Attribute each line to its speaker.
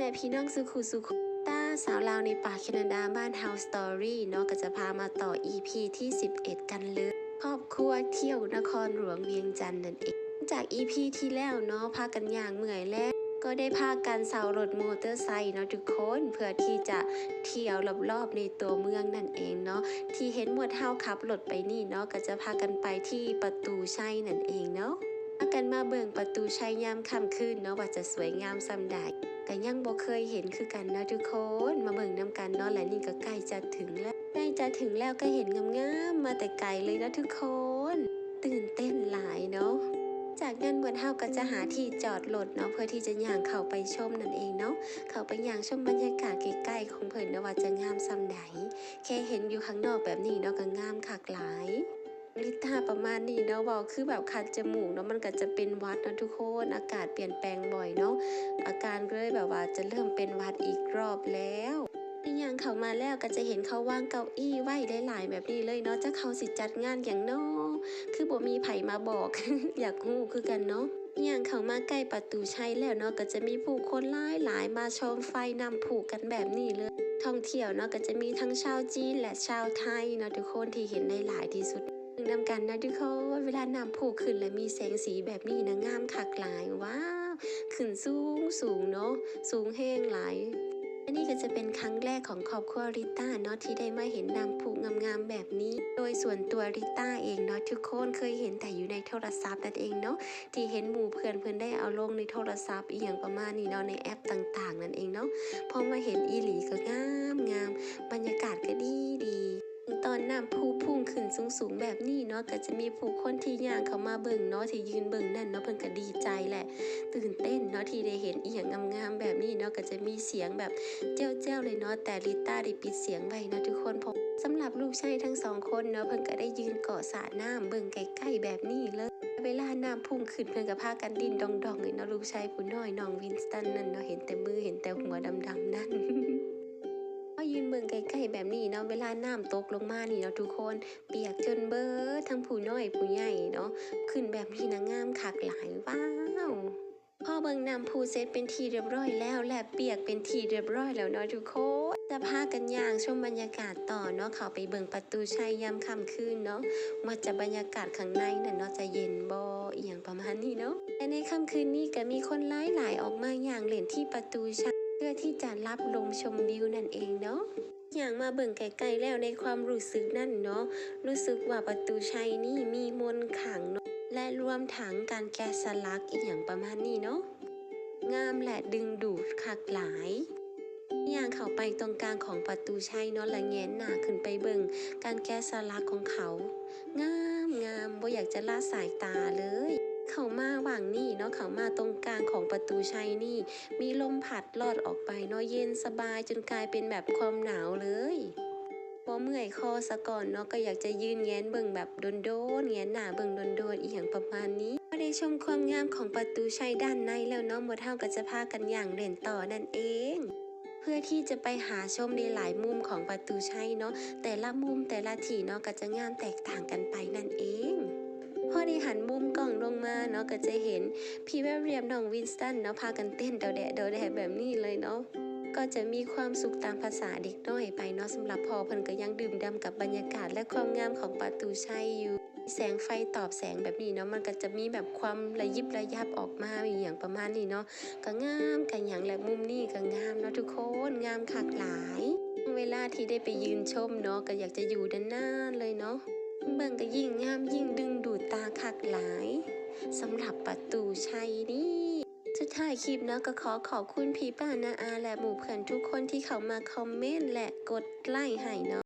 Speaker 1: แม่พี่น้องสุขุสุขตาสาวลาวในป่าแคนาดาบ้านเฮาสตอรี่เนาะก็จะพามาต่อ EP ที่ 11 กันเลยครอบครัวเที่ยวนครหลวงเวียงจันทร์นั่นเอง จาก EP ที่แล้วเนาะพากันอย่างเหมื่อยแล้วก็ได้พากันเสารถมอเตอร์ไซค์เนาะทุกคนเพื่อที่จะเที่ยวรอบๆในตัวเมืองนั่นเองเนาะที่เห็นหมวดเฮาขับรถไปนี่เนาะก็จะพากันไปที่ประตูชัยนั่นเองเนาะ พากันมาเบิ่งประตูชัยยามค่ำคืนเนาะว่าจะสวยงามซ้ำใดก็ยังบ่เคยเห็นคือกันนะทุกคนมาเบิ่งนํกันเนาะและนี่ก็ใกล้จะถึงแล้วใกล้จะถึงแล้วก็เห็นงามๆมาแต่ไกลเลยนะทุกคน ตื่นเต้นหลายเนาะจากนั้นบนเฮาก็จะหาที่จอดรถเนาะเพื่อที่จะย่างเข้าไปชมนั่นเองเนาะเข้าไปย่างชมบรรยากาศใกล้ๆของเพิ่นนะว่าจะงามซ้ำใดแค่เห็นอยู่ข้างนอกแบบนี้เนาะก็งามคักหลาย ลิตาประมาณนี้เนาะเว้าคือแบบคันจมูกเนาะมันก็จะเป็นวัดนะทุกคนอากาศเปลี่ยนแปลงบ่อยเนาะอาการก็เลยแบบว่าจะเริ่มเป็นวัดอีกรอบแล้วนี่ยังเขามาแล้วก็จะเห็นเขาวางเก้าอี้ไหว้หลายๆแบบนี้เลยเนาะจะเขาสิจัดงานอย่างเนาะคือบ่มีไผมาบอก อยากฮู้คือกันเนาะอย่างเขามาใกล้ประตูชัยแล้วเนาะก็จะมีผู้คนหลายหลายมาชมไฟนำผูกกันแบบนี้เลย ท่องเที่ยวเนาะก็จะมีทั้งชาวจีนและชาวไทยเนาะทุกคนที่เห็นได้หลายที่สุด นำกันนะทุกคนเวลานำผูกขึ้นและมีแสงสีแบบนี้นะงามคักหลายว้าวขึ้นสูงสูงเนาะสูงแห้งหลายอันนี้ก็จะเป็นครั้งแรกของครอบครัวริต้าเนาะที่ได้มาเห็นนำผูกงามๆแบบนี้ โดยส่วนตัวริต้าเองเนาะทุกคนเคยเห็นแต่อยู่ในโทรศัพท์นั่นเองเนาะที่เห็นหมู่เพื่อนเพื่อนได้เอาลงในโทรศัพท์อีอย่างประมาณนี้เนาะในแอปต่างๆ นั่นเองเนาะพอมาเห็นอีหลีก็งามงามบรรยากาศก็ดีดี ตอนน้ำพุพุ่งขึ้นสูงๆแบบนี้เนาะก็จะมีผู้คนที่ย่างเขามาเบิ่งเนาะที่ยืนเบิ่งนั่นเนาะเพิ่นก็ดีใจแหละ ตื่นเต้นเนาะที่ได้เห็นอีหยังงามๆแบบนี้เนาะก็จะมีเสียงแบบเจ้าเจ้าเลยเนาะแต่ลิต้าได้ปิดเสียงไว้เนาะทุกคนผมสำหรับลูกชายทั้งสองคนเนาะเพิ่นก็ได้ยืนเกาะสระน้ำเบิ่งใกล้ๆแบบนี้เลยเวลาน้ำพุ่งขึ้นเพิ่นก็พากันดินดองๆเลยเนาะลูกชายผู้น้อยน้องวินสตันนั่นเนาะเห็นแต่มือเห็นแต่หัวดำๆนั่น ยืนเบิ่งใกล้ๆแบบนี้เนาะเวลาน้ำตกลงมานี่เนาะทุกคนเปียกจนเบิดทั้งผู้น้อยผู้ใหญ่เนาะขึ้นแบบนี้นะงามคักหลายว้าวพอเบิ่งน้ำพูเซตเป็นทีเรียบร้อยแล้วและเปียกเป็นทีเรียบร้อยแล้วเนาะทุกคนจะพากันย่างชมบรรยากาศต่อเนาะเขาไปเบิ่งประตูชัยยามค่ำคืนเนาะว่าจะบรรยากาศข้างในน่ะเนาะจะเย็นบ่อย่างประมาณนี้เนาะและในค่ำคืนนี้ก็มีคนหลายหลายๆออกมาย่างเล่นที่ประตูชัย อที่จะรับลมชมวิวนั่นเองเนาะอย่างมาเบิ่งไกลๆแล้วในความรู้สึกนั่นเนาะรู้สึกว่าประตูชัยนี่มีมนขังเนาะและรวมถังการแกะสลักอีกอย่างประมาณนี้เนาะงามและดึงดูดคักหลายอย่างเขาไปตรงกลางของประตูชัยเนาะและแงนหน้าขึ้นไปเบิ่งการแกะสลักของเขา งามงามบ่อยากจะละสายตาเลย เขามาหว่างนี่เนาะเขามาตรงกลางของประตูชัยนี่ มีลมพัดลอดออกไปเนาะเย็นสบายจนกลายเป็นแบบความหนาวเลยพอเมื่อยคอซะก่อนเนาะก็อยากจะยืนแง้นเบิ่งแบบโดนๆแง้นหน้าเบิ่งโดนๆอีหยังประมาณนี้พอได้ชมความงามของประตูชัยด้านในแล้วเนาะหมดเท่าก็จะพากันอย่างเล่นต่อนั่นเอง เพื่อที่จะไปหาชมในหลายมุมของประตูชัยเนาะแต่ละมุมแต่ละที่เนาะก็จะงามแตกต่างกันไปนั่นเองพอได้หันมุม มาเนาะก็จะเห็นพี่แววเรียมน้องวินสตันเนาะพากันเต้นเดาแดะเดาแดะแบบนี้เลยเนาะก็จะมีความสุขตามภาษาเด็กน้อยไปเนาะสำหรับพอเพิ่นก็ยังดื่มด่ำกับบรรยากาศและความงามของประตูชัยอยู่ แสงไฟตอบแสงแบบนี้เนาะมันก็จะมีแบบความระยิบระยับออกมาอย่างประมาณนี้เนาะก็งามกันอย่างแหละมุมนี้ก็งามเนาะทุกคนงามคักหลาย เวลาที่ได้ไปยืนชมเนาะก็อยากจะอยู่ด้านหน้าเลยเนาะเบิ่งก็ยิ่งงามยิ่งดึงดูดตาคักหลาย สำหรับประตูชัยนี่สุดท้ายคลิปเนาะก็ขอขอบคุณพี่ป้านาอาและหมู่เพื่อนทุกคนที่เข้ามาคอมเมนต์และกดไลค์ให้เนาะ